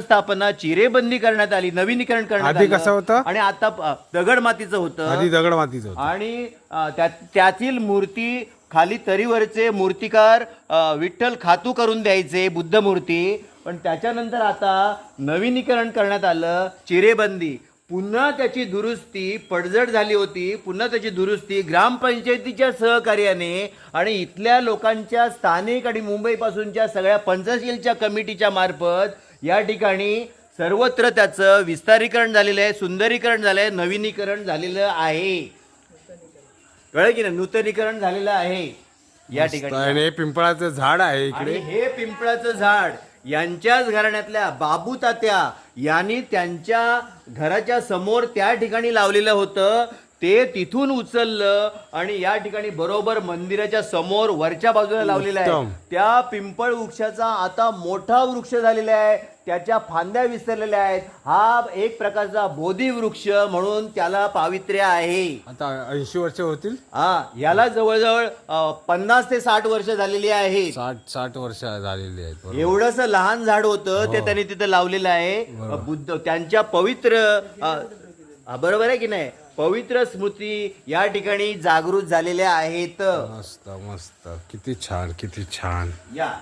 स्थापना चिरेबंदी करण्यात आली नवीनीकरण करण्यात आधी आलं. कसं होतं? आणि आता दगड मातीचं होतं आधी दगड मातीचं होतं आणि अ, त्यातील मूर्ती खाली तरीवरचे मूर्तिकार अ, विठ्ठल खातू करून द्यायचे बुद्ध मूर्ती पण त्याच्यानंतर आता नवीनीकरण करण्यात आलं चिरेबंदी पुन्हा त्याची दुरुस्ती पडझड झाली होती. पुन्हा त्याची दुरुस्ती ग्रामपंचायतीच्या सहकार्याने आणि इथल्या लोकांच्या स्थानिक आणि मुंबईपासूनच्या सगळ्या पंचशीलच्या कमिटीच्या मार्फत या ठिकाणी सर्वत्र त्याचं विस्तारीकरण झालेलं आहे सुंदरीकरण झालं आहे नवीनीकरण झालेलं आहे. कळलं की नाही? नूतनीकरण झालेलं आहे. या ठिकाणी हे पिंपळाचं झाड आहे इकडे. हे पिंपळाचं झाड यांच्याच घराण्यातल्या बाबू तात्या यांनी त्यांच्या घराच्या समोर त्या ठिकाणी लावलेलं होतं. ते तिथून उचललं आणि या ठिकाणी बरोबर मंदिराच्या समोर वरच्या बाजूला लावलेलं आहे. त्या पिंपळ वृक्षाचा आता मोठा वृक्ष झालेला आहे. त्याच्या फांद्या विसरलेल्या आहेत. हा एक प्रकारचा बोधी वृक्ष म्हणून त्याला पावित्र्य आहे. आता ऐंशी वर्ष होतील? हा याला जवळजवळ पन्नास ते साठ वर्ष झालेली आहे. साठ साठ वर्ष झालेली आहेत. एवढस लहान झाड होतं ते त्यांनी तिथं लावलेलं आहे. बुद्ध त्यांच्या पवित्र बरोबर आहे की नाही? पवित्र स्मृती या ठिकाणी जागृत झालेल्या आहेत. मस्त मस्त. किती छान किती छान. या.